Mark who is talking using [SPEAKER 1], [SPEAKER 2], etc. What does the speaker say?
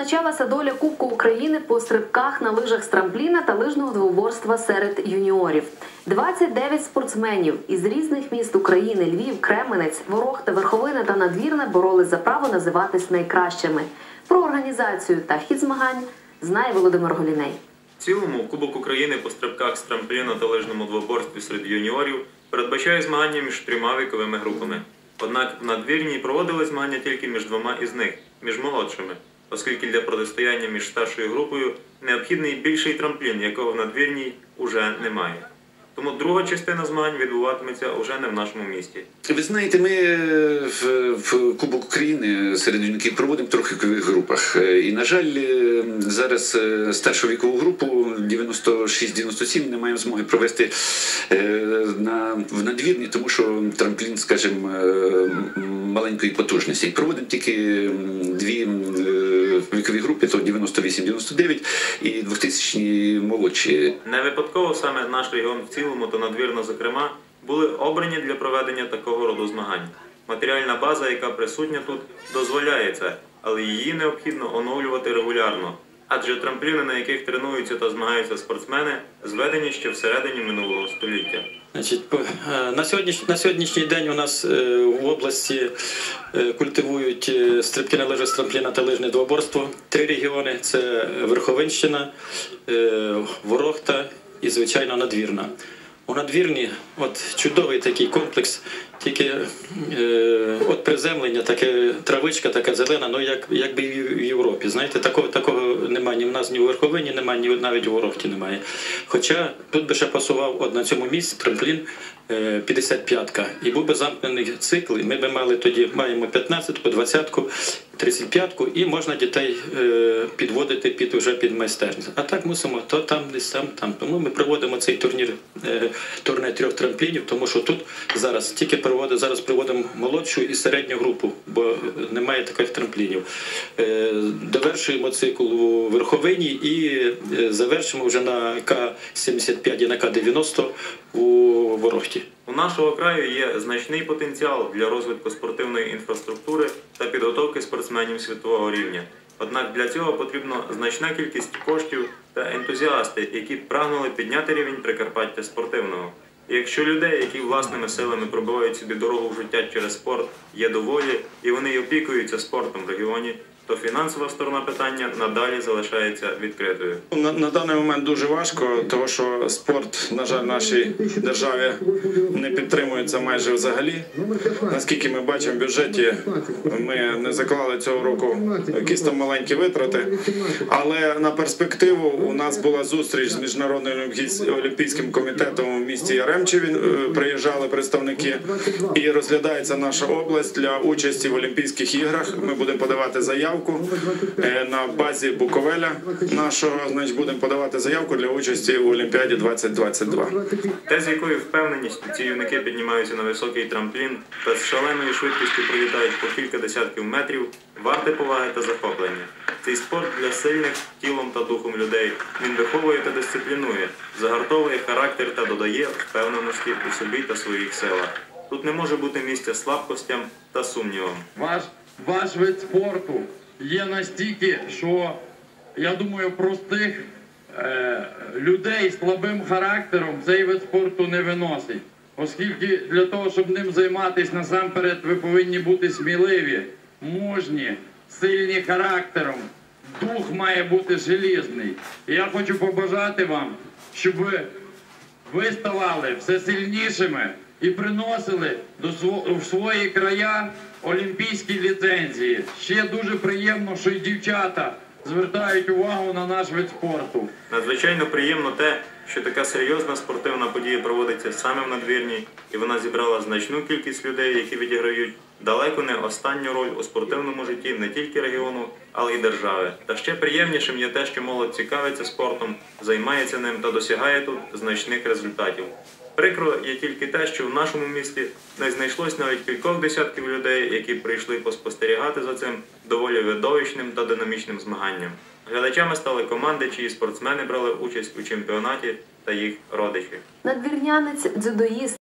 [SPEAKER 1] визначалася доля Кубку України по стрибках на лижах з трампліна та лижного двоборства серед юніорів. 29 спортсменів із різних міст України Львів, Кременець, Ворохта, Верховина та Надвірна боролись за право називатись найкращими. Про організацію та хід змагань знає Володимир Голіней.
[SPEAKER 2] В цілому Кубок України по стрибках з трампліну та лижному двоборстві серед юніорів передбачає змагання між трьома віковими групами. Однак в надвірній проводили змагання тільки між двома із них, між молодшими, оскільки для протистояння між старшою групою необхідний більший трамплін, якого в надвірній уже немає. Тому друга частина змагань відбуватиметься уже не в нашому місті.
[SPEAKER 3] Ви знаєте, ми е, в, в Кубок України серед юнаків проводимо в трьох групах. Е, І, на жаль, е, зараз старшу вікову групу 96-97 не маємо змоги провести на, в надвірні, тому що трамплін, скажімо, маленької потужності. Проводимо тільки дві м, віковій групі, то 98-99 і 2000 молодші.
[SPEAKER 2] Не випадково саме наш регіон в цілому та надвірно, зокрема, були обрані для проведення такого роду змагань. Матеріальна база, яка присутня тут, дозволяє це, але її необхідно оновлювати регулярно. Адже трампліни, на яких тренуються та змагаються спортсмени, зведені ще всередині минулого століття.
[SPEAKER 4] Значить, е, на сьогоднішній, на сьогоднішній день у нас е, в області е, культивують е, стрибки на лижах трампліна та лижне двоборство. Три регіони це Верховинщина, е, Ворохта і, звичайно, Надвірна. У надвірні от чудовий такий комплекс, тільки е, от приземлення, таке травичка, така зелена, ну як, якби і в Європі. Знаєте, такого, такого немає ні в нас, ні в Верховині немає, ні навіть у Ворохті немає. Хоча тут би ще пасував от на цьому місці трамплін е, 55-ка. І був би замкнений цикл, і ми би мали тоді маємо 15-ку, 20-ку, 35-ку, і можна дітей е, підводити під уже під майстерню. А так мусимо то там, десь там, там. Тому ми проводимо цей турнір, е, турнір трьох трамплінів, тому що тут зараз тільки проводимо, зараз проводимо молодшу і середню групу, бо немає таких трамплінів. Е, довершуємо цикл у Верховині і е, завершимо вже на К-75 і на К-90 у Ворохті.
[SPEAKER 2] У нашого краю є значний потенціал для розвитку спортивної інфраструктури та підготовки спортсменів світового рівня. Однак для цього потрібна значна кількість коштів та ентузіасти, які прагнули підняти рівень Прикарпаття спортивного. Якщо людей, які власними силами пробивають собі дорогу в життя через спорт, є доволі, і вони опікуються спортом в регіоні, то фінансова сторона питання надалі залишається відкритою.
[SPEAKER 5] На, на даний момент дуже важко, тому що спорт, на жаль, в нашій державі не підтримується майже взагалі. Наскільки ми бачимо в бюджеті, ми не заклали цього року якісь там маленькі витрати. Але на перспективу у нас була зустріч з міжнародним олімпійським комітетом в місті Яремчеві. Е, Приїжджали представники і розглядається наша область для участі в Олімпійських іграх. Ми будемо подавати заявку е, на базі Буковеля нашого. Значить, будемо подавати заявку для участі в Олімпіаді 2022.
[SPEAKER 2] Те, з якою впевненістю ці юнаки піднімаються на високий трамплін та з шаленою швидкістю пролітають по кілька десятків метрів, варте поваги та захоплення. Цей спорт для сильних тілом та духом людей. Він виховує та дисциплінує, загартовує характер та додає впевненості у собі та своїх силах. Тут не може бути місця слабкостям та сумнівам.
[SPEAKER 6] Ваш, ваш вид спорту є настільки, що я думаю, простих е, людей з слабим характером цей вид спорту не виносить. Оскільки для того, щоб ним займатися насамперед, ви повинні бути сміливі, мужні, сильні характером. Дух має бути желізний. Я хочу побажати вам, щоб ви ставали все сильнішими і приносили до сво- в свої края олімпійські ліцензії. Ще дуже приємно, що і дівчата звертають увагу на наш вид спорту.
[SPEAKER 2] Надзвичайно приємно те, що така серйозна спортивна подія проводиться саме в надвірні, і вона зібрала значну кількість людей, які відіграють далеко не останню роль у спортивному житті не тільки регіону, але й держави. Та ще приємнішим є те, що молодь цікавиться спортом, займається ним та досягає тут значних результатів. Прикро є тільки те, що в нашому місті не знайшлось навіть кількох десятків людей, які прийшли поспостерігати за цим доволі видовищним та динамічним змаганням. Глядачами стали команди, чиї спортсмени брали участь у чемпіонаті та їх родичі.
[SPEAKER 1] Надвірнянець дзюдоїст